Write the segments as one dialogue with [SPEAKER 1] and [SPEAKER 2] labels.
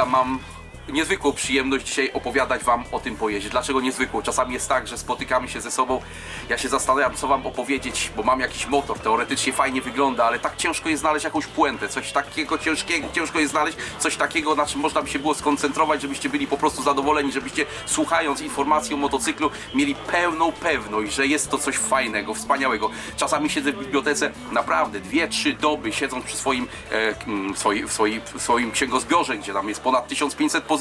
[SPEAKER 1] Witam, mam niezwykłą przyjemność dzisiaj opowiadać Wam o tym pojeździe. Dlaczego niezwykłą? Czasami jest tak, że spotykamy się ze sobą, ja się zastanawiam, co Wam opowiedzieć, bo mam jakiś motor, teoretycznie fajnie wygląda, ale tak ciężko jest znaleźć jakąś puentę, coś takiego ciężkiego, ciężko jest znaleźć coś takiego, na czym można by się było skoncentrować, żebyście byli po prostu zadowoleni, żebyście słuchając informacji o motocyklu mieli pełną pewność, że jest to coś fajnego, wspaniałego. Czasami siedzę w bibliotece naprawdę dwie, trzy doby, siedząc przy swoim, e, swoim, w swoim księgozbiorze, gdzie tam jest ponad 1500 pozycji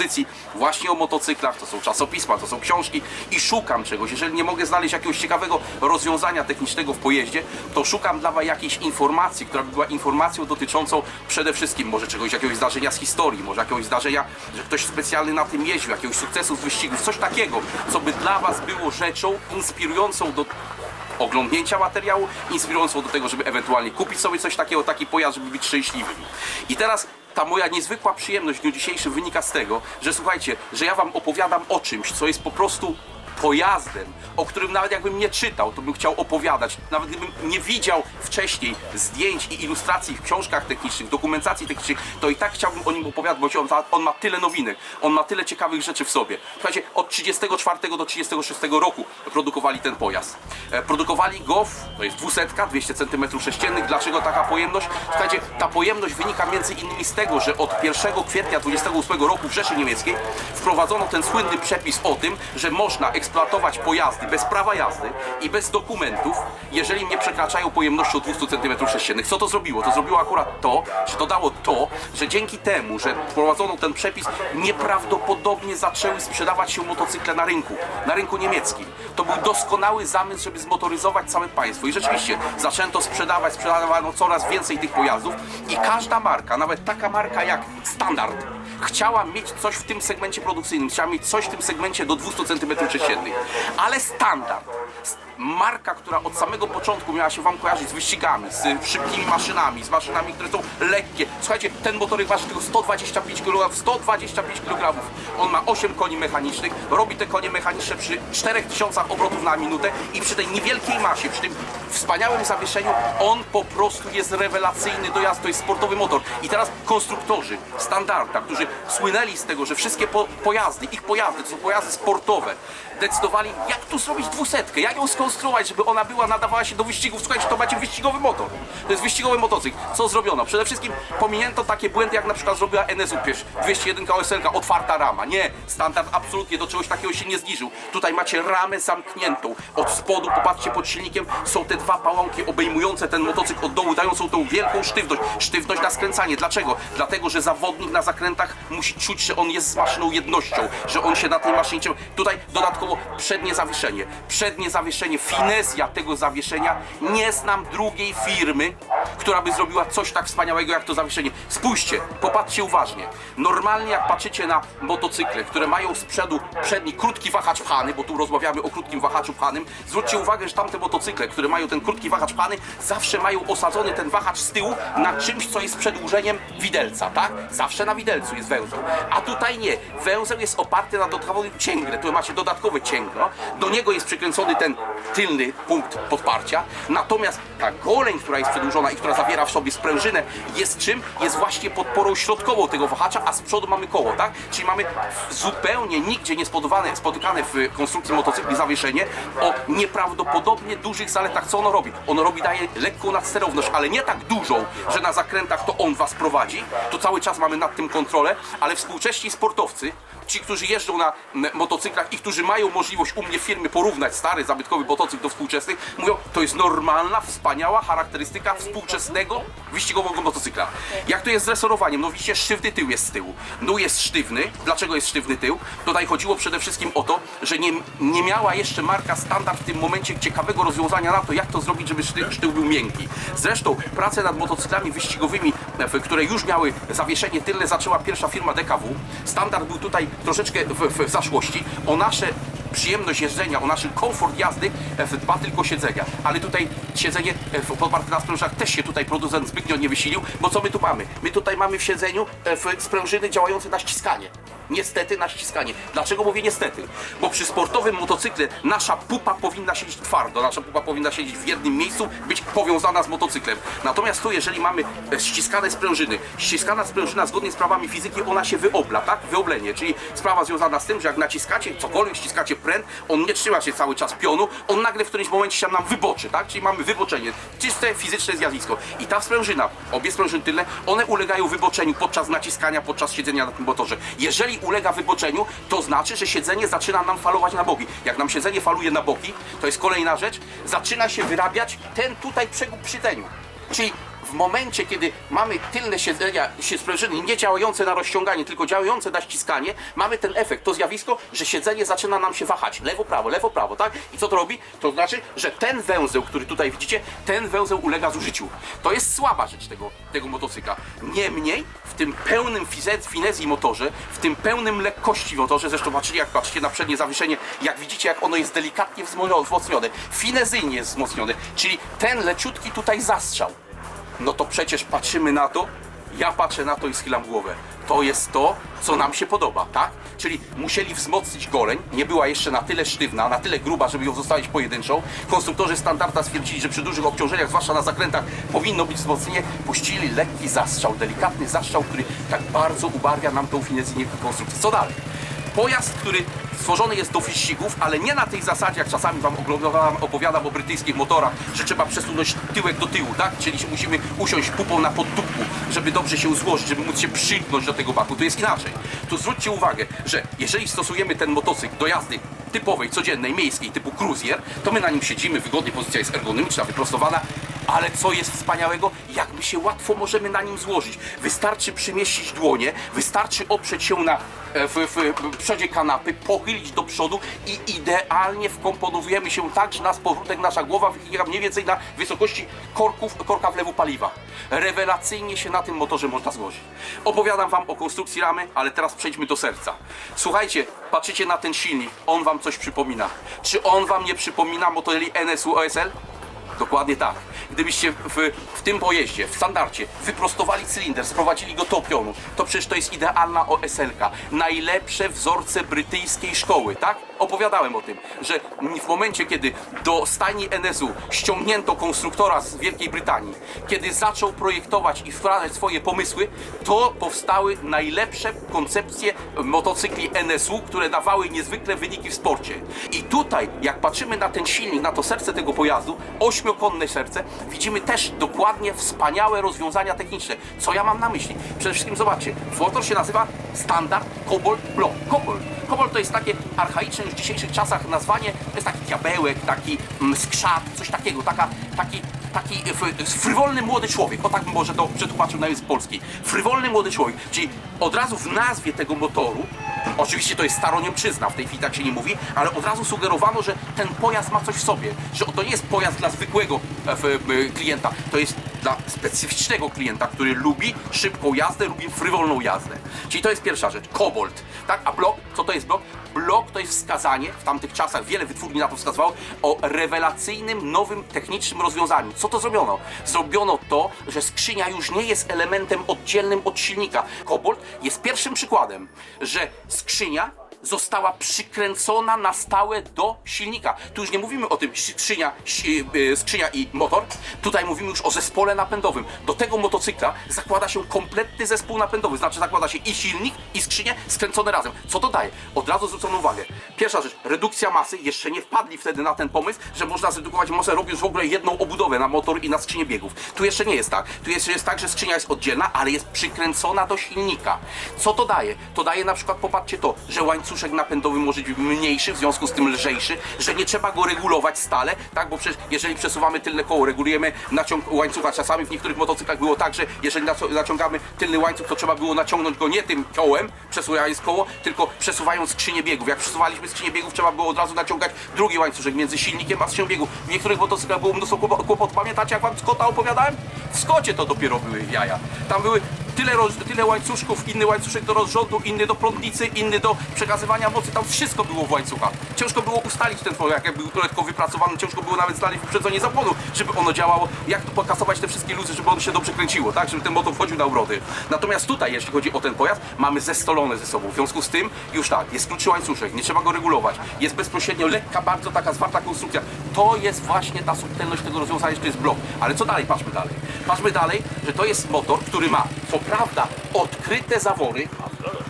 [SPEAKER 1] właśnie o motocyklach, to są czasopisma, to są książki i szukam czegoś. Jeżeli nie mogę znaleźć jakiegoś ciekawego rozwiązania technicznego w pojeździe, to szukam dla Was jakiejś informacji, która by była informacją dotyczącą przede wszystkim może czegoś, jakiegoś zdarzenia z historii, może jakiegoś zdarzenia, że ktoś specjalny na tym jeździł, jakiegoś sukcesu z wyścigów, coś takiego, co by dla Was było rzeczą inspirującą do oglądnięcia materiału, inspirującą do tego, żeby ewentualnie kupić sobie coś takiego, taki pojazd, żeby być szczęśliwym. I teraz ta moja niezwykła przyjemność w dniu dzisiejszym wynika z tego, że słuchajcie, że ja wam opowiadam o czymś, co jest po prostu pojazdem, o którym nawet jakbym nie czytał, to bym chciał opowiadać. Nawet gdybym nie widział wcześniej zdjęć i ilustracji w książkach technicznych, dokumentacji technicznej, to i tak chciałbym o nim opowiadać, bo on, on ma tyle nowinek, on ma tyle ciekawych rzeczy w sobie. Słuchajcie, od 34 do 36 roku produkowali ten pojazd. E, Produkowali go, w, to jest 200, 200 cm3. Dlaczego taka pojemność? Słuchajcie, ta pojemność wynika między innymi z tego, że od 1 kwietnia 28 roku w Rzeszy Niemieckiej wprowadzono ten słynny przepis o tym, że można eksploatować pojazdy bez prawa jazdy i bez dokumentów, jeżeli nie przekraczają pojemnością 200 cm3. Co to zrobiło? To zrobiło akurat to, że to dało to, że dzięki temu, że wprowadzono ten przepis, nieprawdopodobnie zaczęły sprzedawać się motocykle na rynku, na rynku niemieckim. To był doskonały zamysł, żeby zmotoryzować całe państwo. I rzeczywiście zaczęto sprzedawać, sprzedawano coraz więcej tych pojazdów i każda marka, nawet taka marka jak Standard, chciała mieć coś w tym segmencie produkcyjnym, chciała mieć coś w tym segmencie do 200 cm3. Ale Standard, marka, która od samego początku miała się Wam kojarzyć z wyścigami, z szybkimi maszynami, z maszynami, które są lekkie. Słuchajcie, ten motorek waży tylko 125 kg, 125 kg. On ma 8 koni mechanicznych, robi te konie mechaniczne przy 4000 obrotów na minutę i przy tej niewielkiej masie, przy tym wspaniałym zawieszeniu, on po prostu jest rewelacyjny do jazdy, to jest sportowy motor. I teraz konstruktorzy standarda, którzy słynęli z tego, że wszystkie po, pojazdy, ich pojazdy, to są pojazdy sportowe, decydowali, jak tu zrobić dwusetkę, jak ją skonstruować, żeby ona była, nadawała się do wyścigów. Słuchajcie, to macie wyścigowy motor. To jest wyścigowy motocykl. Co zrobiono? Przede wszystkim pominięto takie błędy, jak na przykład zrobiła NSU, przecież 201 OSL, otwarta rama. Nie, standard absolutnie do czegoś takiego się nie zniżył. Tutaj macie ramę zamkniętą. Od spodu, popatrzcie pod silnikiem, są te dwa pałąki obejmujące ten motocykl od dołu, dającą tą wielką sztywność. Sztywność na skręcanie. Dlaczego? Dlatego, że zawodnik na zakrętach musi czuć, że on jest z maszyną jednością, że on się na tej maszynie... Tutaj dodatkowo przednie zawieszenie. Przednie zawieszenie, finezja tego zawieszenia. Nie znam drugiej firmy, która by zrobiła coś tak wspaniałego jak to zawieszenie. Spójrzcie, popatrzcie uważnie. Normalnie jak patrzycie na motocykle, które mają z przodu przedni krótki wahacz pchany, bo tu rozmawiamy o krótkim wahaczu pchanym, zwróćcie uwagę, że tamte motocykle, które mają ten krótki wahacz pchany, zawsze mają osadzony ten wahacz z tyłu na czymś, co jest przedłużeniem widelca, tak? Zawsze na widelcu jest węzeł. A tutaj nie. Węzeł jest oparty na dodatkowym cięgle. Tu macie dodatkowe cięgno. Do niego jest przykręcony ten tylny punkt podparcia. Natomiast ta goleń, która jest przedłużona i która zawiera w sobie sprężynę, jest czym? Jest właśnie podporą środkową tego wahacza, a z przodu mamy koło, tak? Czyli mamy zupełnie nigdzie nie spotykane, spotykane w konstrukcji motocykli zawieszenie o nieprawdopodobnie dużych zaletach. Co ono robi? Ono robi, daje lekką nadsterowność, ale nie tak dużą, że na zakrętach to on was prowadzi. To cały czas mamy nad tym kontrolę, ale współcześni sportowcy, ci, którzy jeżdżą na motocyklach i którzy mają możliwość u mnie w firmie porównać stary, zabytkowy motocykl do współczesnych, mówią, to jest normalna, wspaniała charakterystyka współczesnego, wyścigowego motocykla. Jak to jest z resorowaniem? No widzicie, sztywny tył jest z tyłu. Dół jest sztywny. Dlaczego jest sztywny tył? Tutaj chodziło przede wszystkim o to, że nie, nie miała jeszcze marka standard w tym momencie ciekawego rozwiązania na to, jak to zrobić, żeby szty, sztył był miękki. Zresztą pracę nad motocyklami wyścigowymi, które już miały zawieszenie tylne, zaczęła pierwsza firma DKW. Standard był tutaj troszeczkę w, w, zaszłości. O nasze przyjemność jeżdżenia, o nasz komfort jazdy e, dba tylko siedzenia. Ale tutaj siedzenie e, w- poparte na sprężynach też się tutaj producent zbytnio nie wysilił, bo co my tu mamy? My tutaj mamy w siedzeniu e, w sprężyny działające na ściskanie. Niestety na ściskanie. Dlaczego mówię niestety? Bo przy sportowym motocykle nasza pupa powinna siedzieć twardo, nasza pupa powinna siedzieć w jednym miejscu, być powiązana z motocyklem. Natomiast tu, jeżeli mamy e, ściskane sprężyny, ściskana sprężyna zgodnie z prawami fizyki, ona się wyobla, tak? Wyoblenie, czyli sprawa związana z tym, że jak naciskacie cokolwiek, ściskacie pręt, on nie trzyma się cały czas pionu, on nagle w którymś momencie się nam wyboczy, tak? Czyli mamy wyboczenie, czyste fizyczne zjawisko. I ta sprężyna, obie sprężyny tylne, one ulegają wyboczeniu podczas naciskania, podczas siedzenia na tym motorze. Jeżeli ulega wyboczeniu, to znaczy, że siedzenie zaczyna nam falować na boki. Jak nam siedzenie faluje na boki, to jest kolejna rzecz, zaczyna się wyrabiać ten tutaj przegub przy. Czyli w momencie, kiedy mamy tylne siedzenia, sprężyny nie działające na rozciąganie, tylko działające na ściskanie, mamy ten efekt, to zjawisko, że siedzenie zaczyna nam się wahać. Lewo, prawo, lewo, prawo, tak? I co to robi? To znaczy, że ten węzeł, który tutaj widzicie, ten węzeł ulega zużyciu. To jest słaba rzecz tego, tego motocykla. Niemniej, w tym pełnym finezji motorze, w tym pełnym lekkości motorze, zresztą patrzycie, jak patrzycie na przednie zawieszenie, jak widzicie, jak ono jest delikatnie wzmo- wzmocnione, finezyjnie jest wzmocnione, czyli ten leciutki tutaj zastrzał no to przecież patrzymy na to, ja patrzę na to i schylam głowę. To jest to, co nam się podoba, tak? Czyli musieli wzmocnić goleń, nie była jeszcze na tyle sztywna, na tyle gruba, żeby ją zostawić pojedynczą. Konstruktorzy standarda stwierdzili, że przy dużych obciążeniach, zwłaszcza na zakrętach, powinno być wzmocnienie. Puścili lekki zastrzał, delikatny zastrzał, który tak bardzo ubarwia nam tą finezyjnie konstrukcji. Co dalej? Pojazd, który stworzony jest do wyścigów, ale nie na tej zasadzie, jak czasami wam opowiadam o brytyjskich motorach, że trzeba przesunąć tyłek do tyłu, tak? Czyli musimy usiąść pupą na poddupku, żeby dobrze się złożyć, żeby móc się przymknąć do tego baku. Tu jest inaczej. Tu zwróćcie uwagę, że jeżeli stosujemy ten motocykl do jazdy typowej, codziennej, miejskiej, typu cruiser, to my na nim siedzimy, wygodnie, pozycja jest ergonomiczna, wyprostowana, ale co jest wspaniałego? Jak my się łatwo możemy na nim złożyć. Wystarczy przymieścić dłonie, wystarczy oprzeć się na e, w, w, przodzie kanapy, pochylić do przodu i idealnie wkomponowujemy się tak, że nas powrótek, nasza głowa wychyla mniej więcej na wysokości korków, korka wlewu paliwa. Rewelacyjnie się na tym motorze można złożyć. Opowiadam wam o konstrukcji ramy, ale teraz przejdźmy do serca. Słuchajcie, patrzycie na ten silnik, on wam coś przypomina. Czy on wam nie przypomina motori NSU OSL? Dokładnie tak. Gdybyście w, w tym pojeździe, w standardzie, wyprostowali cylinder, sprowadzili go do pionu, to przecież to jest idealna OSL-ka. Najlepsze wzorce brytyjskiej szkoły, tak? Opowiadałem o tym, że w momencie, kiedy do stajni NSU ściągnięto konstruktora z Wielkiej Brytanii, kiedy zaczął projektować i wprowadzać swoje pomysły, to powstały najlepsze koncepcje motocykli NSU, które dawały niezwykle wyniki w sporcie. I tutaj, jak patrzymy na ten silnik, na to serce tego pojazdu, ośmiokonne serce, widzimy też dokładnie wspaniałe rozwiązania techniczne. Co ja mam na myśli? Przede wszystkim zobaczcie, motor się nazywa Standard Cobalt Block. Cobalt. Cobalt to jest takie archaiczne już w dzisiejszych czasach nazwanie, to jest taki diabełek, taki mm, skrzat, coś takiego, taka, taki taki f- frywolny młody człowiek, o tak może to przetłumaczył na język polski. Frywolny młody człowiek, czyli od razu w nazwie tego motoru, oczywiście to jest staroniemczyzna, w tej chwili tak się nie mówi, ale od razu sugerowano, że ten pojazd ma coś w sobie, że to nie jest pojazd dla zwykłego e, e, klienta, to jest dla specyficznego klienta, który lubi szybką jazdę, lubi frywolną jazdę. Czyli to jest pierwsza rzecz, kobolt. Tak, a blok, co to jest blok? Wskazanie, w tamtych czasach wiele wytwórni na to wskazywało, o rewelacyjnym, nowym, technicznym rozwiązaniu. Co to zrobiono? Zrobiono to, że skrzynia już nie jest elementem oddzielnym od silnika. Kobolt jest pierwszym przykładem, że skrzynia została przykręcona na stałe do silnika. Tu już nie mówimy o tym skrzynia, y, skrzynia i motor, tutaj mówimy już o zespole napędowym. Do tego motocykla zakłada się kompletny zespół napędowy, znaczy zakłada się i silnik, i skrzynię skręcone razem. Co to daje? Od razu zwrócono uwagę. Pierwsza rzecz, redukcja masy. Jeszcze nie wpadli wtedy na ten pomysł, że można zredukować masę robiąc w ogóle jedną obudowę na motor i na skrzynię biegów. Tu jeszcze nie jest tak. Tu jeszcze jest tak, że skrzynia jest oddzielna, ale jest przykręcona do silnika. Co to daje? To daje na przykład, popatrzcie to, że łańcuszek napędowy może być mniejszy, w związku z tym lżejszy, że nie trzeba go regulować stale, tak? Bo przecież jeżeli przesuwamy tylne koło, regulujemy naciąg łańcucha. Czasami w niektórych motocyklach było tak, że jeżeli naciągamy tylny łańcuch, to trzeba było naciągnąć go nie tym kołem, przesuwając koło, tylko przesuwając skrzynię biegów. Jak przesuwaliśmy skrzynię biegów, trzeba było od razu naciągać drugi łańcuszek między silnikiem a skrzynią biegów. W niektórych motocyklach było mnóstwo kłopo- kłopotów. Pamiętacie, jak wam Scotta opowiadałem? W Skocie to dopiero były jaja. Tam były tyle, roz, tyle łańcuszków, inny łańcuszek do rozrządu, inny do prądnicy, inny do przekazywania mocy, tam wszystko było w łańcuchach. Ciężko było ustalić ten projekt, jak był lekko wypracowany, ciężko było nawet znaleźć wyprzedzenie zapłodu, żeby ono działało, jak tu pokasować te wszystkie luzy, żeby ono się dobrze kręciło, tak, żeby ten motor wchodził na obrody. Natomiast tutaj, jeśli chodzi o ten pojazd, mamy zestolone ze sobą, w związku z tym już tak, jest krótszy łańcuszek, nie trzeba go regulować, jest bezpośrednio lekka, bardzo taka zwarta konstrukcja. To jest właśnie ta subtelność tego rozwiązania, że to jest blok. Ale co dalej? Patrzmy dalej. Patrzmy dalej, że to jest motor, który ma, co prawda, odkryte zawory,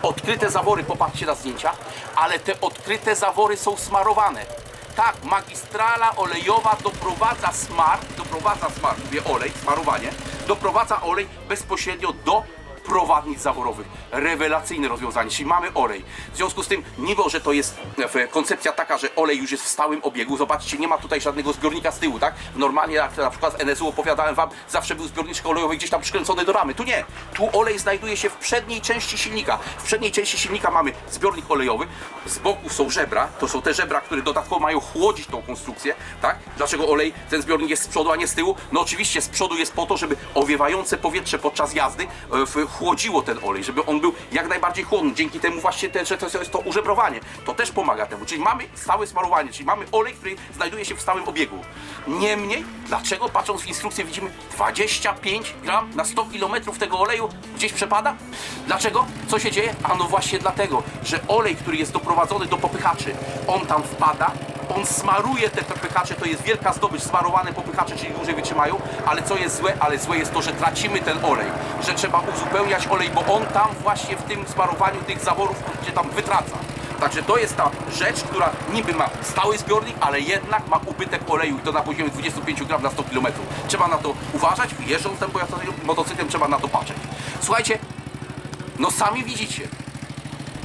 [SPEAKER 1] odkryte zawory, popatrzcie na zdjęcia, ale te odkryte zawory są smarowane. Tak, magistrala olejowa doprowadza smar, doprowadza smar, mówię olej, smarowanie, doprowadza olej bezpośrednio do prowadnic zaworowych. Rewelacyjne rozwiązanie, czyli mamy olej. W związku z tym, mimo że to jest e, koncepcja taka, że olej już jest w stałym obiegu, zobaczcie, nie ma tutaj żadnego zbiornika z tyłu, tak? Normalnie, jak na przykład z NSU opowiadałem wam, zawsze był zbiorniczek olejowy gdzieś tam przykręcony do ramy. Tu nie. Tu olej znajduje się w przedniej części silnika. W przedniej części silnika mamy zbiornik olejowy, z boku są żebra, to są te żebra, które dodatkowo mają chłodzić tą konstrukcję, tak? Dlaczego olej, ten zbiornik jest z przodu, a nie z tyłu? No oczywiście z przodu jest po to, żeby owiewające powietrze podczas jazdy e, w- chłodziło ten olej, żeby on był jak najbardziej chłodny. Dzięki temu właśnie te, że to jest to użebrowanie. To też pomaga temu. Czyli mamy stałe smarowanie, czyli mamy olej, który znajduje się w stałym obiegu. Niemniej, dlaczego patrząc w instrukcję widzimy 25 gram na 100 km tego oleju gdzieś przepada? Dlaczego? Co się dzieje? A no właśnie dlatego, że olej, który jest doprowadzony do popychaczy, on tam wpada, on smaruje te popychacze, to jest wielka zdobycz, smarowane popychacze, czyli dłużej wytrzymają, ale co jest złe? Ale złe jest to, że tracimy ten olej, że trzeba uzupełniać olej, bo on tam właśnie w tym smarowaniu tych zaworów się tam wytraca. Także to jest ta rzecz, która niby ma stały zbiornik, ale jednak ma ubytek oleju i to na poziomie 25 gram na 100 km. Trzeba na to uważać, jeżdżąc tym motocyklem trzeba na to patrzeć. Słuchajcie, no sami widzicie,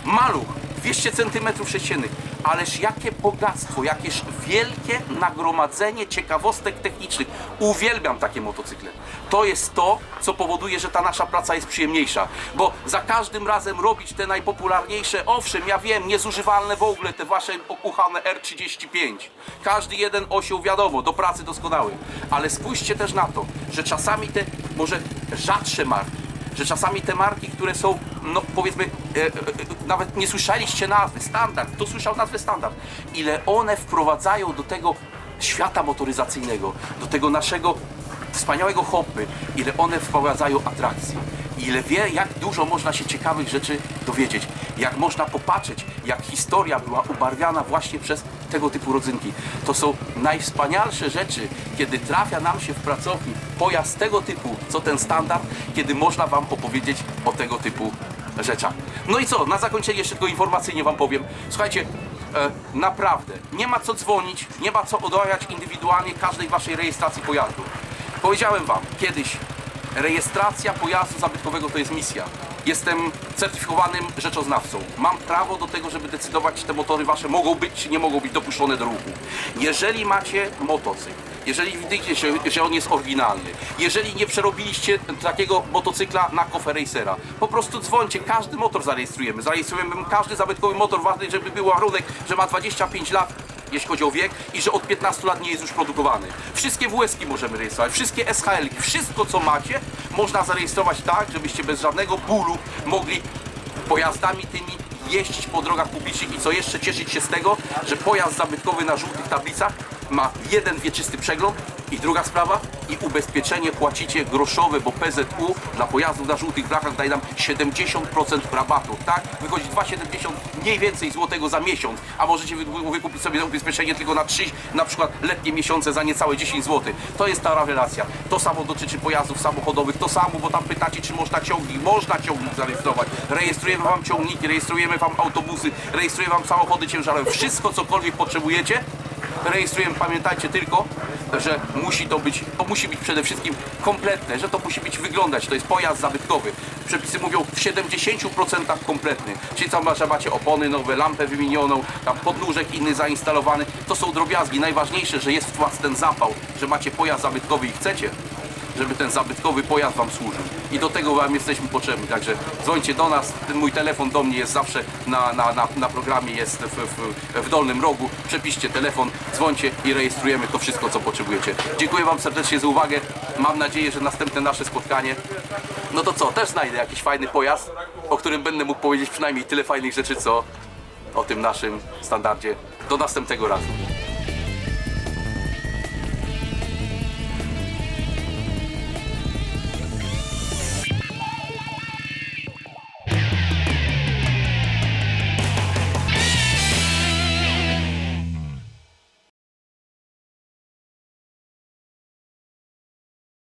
[SPEAKER 1] maluch 200 cm sześciennych, ależ jakie bogactwo, jakież wielkie nagromadzenie ciekawostek technicznych. Uwielbiam takie motocykle. To jest to, co powoduje, że ta nasza praca jest przyjemniejsza, bo za każdym razem robić te najpopularniejsze, owszem, ja wiem, niezużywalne w ogóle, te wasze ukochane R35. Każdy jeden osioł, wiadomo, do pracy doskonały, ale spójrzcie też na to, że czasami te może rzadsze marki, że czasami te marki, które są, no powiedzmy, e, e, e, nawet nie słyszeliście nazwy, standard, kto słyszał nazwę standard, ile one wprowadzają do tego świata motoryzacyjnego, do tego naszego wspaniałego hobby, ile one wprowadzają atrakcji, ile wie, jak dużo można się ciekawych rzeczy dowiedzieć, jak można popatrzeć, jak historia była ubarwiana właśnie przez tego typu rodzynki. To są najwspanialsze rzeczy, kiedy trafia nam się w pracowni pojazd tego typu, co ten standard, kiedy można Wam opowiedzieć o tego typu rzeczach. No i co, na zakończenie jeszcze tylko informacyjnie Wam powiem. Słuchajcie, e, naprawdę, nie ma co dzwonić, nie ma co odawiać indywidualnie każdej Waszej rejestracji pojazdu. Powiedziałem Wam kiedyś, rejestracja pojazdu zabytkowego to jest misja. Jestem certyfikowanym rzeczoznawcą. Mam prawo do tego, żeby decydować, czy te motory wasze mogą być, czy nie mogą być dopuszczone do ruchu. Jeżeli macie motocykl, jeżeli widzicie, że, że on jest oryginalny, jeżeli nie przerobiliście takiego motocykla na Coffee Racera, po prostu dzwońcie, każdy motor zarejestrujemy. Zarejestrujemy każdy zabytkowy motor, ważny, żeby był warunek, że ma 25 lat, jeśli chodzi o wiek i że od 15 lat nie jest już produkowany. Wszystkie WS-ki możemy rejestrować, wszystkie SHL, wszystko co macie można zarejestrować tak, żebyście bez żadnego bólu mogli pojazdami tymi jeździć po drogach publicznych i co jeszcze cieszyć się z tego, że pojazd zabytkowy na żółtych tablicach ma jeden wieczysty przegląd i druga sprawa i ubezpieczenie płacicie groszowe, bo PZU dla pojazdów na żółtych blachach daje nam 70% rabatu, tak? Wychodzi 2,70 mniej więcej złotego za miesiąc, a możecie wy- wykupić sobie ubezpieczenie tylko na 3 na przykład letnie miesiące za niecałe 10 zł. To jest ta rewelacja. To samo dotyczy pojazdów samochodowych, to samo, bo tam pytacie, czy można ciągnik. Można ciągnik zarejestrować. Rejestrujemy Wam ciągniki, rejestrujemy Wam autobusy, rejestrujemy Wam samochody ciężarowe. Wszystko, cokolwiek potrzebujecie, rejestrujemy. Pamiętajcie tylko, że musi to być, to musi być przede wszystkim kompletne, że to musi być wyglądać. To jest pojazd zabytkowy. Przepisy mówią w 70% kompletny. Czyli tam że macie opony nowe, lampę wymienioną, tam podnóżek inny zainstalowany. To są drobiazgi. Najważniejsze, że jest w Was ten zapał, że macie pojazd zabytkowy i chcecie, żeby ten zabytkowy pojazd Wam służył. I do tego Wam jesteśmy potrzebni, także dzwońcie do nas, ten mój telefon do mnie jest zawsze na, na, na, na programie, jest w, w, w dolnym rogu, przepiszcie telefon, dzwońcie i rejestrujemy to wszystko, co potrzebujecie. Dziękuję Wam serdecznie za uwagę, mam nadzieję, że następne nasze spotkanie, no to co, też znajdę jakiś fajny pojazd, o którym będę mógł powiedzieć przynajmniej tyle fajnych rzeczy, co o tym naszym standardzie. Do następnego razu.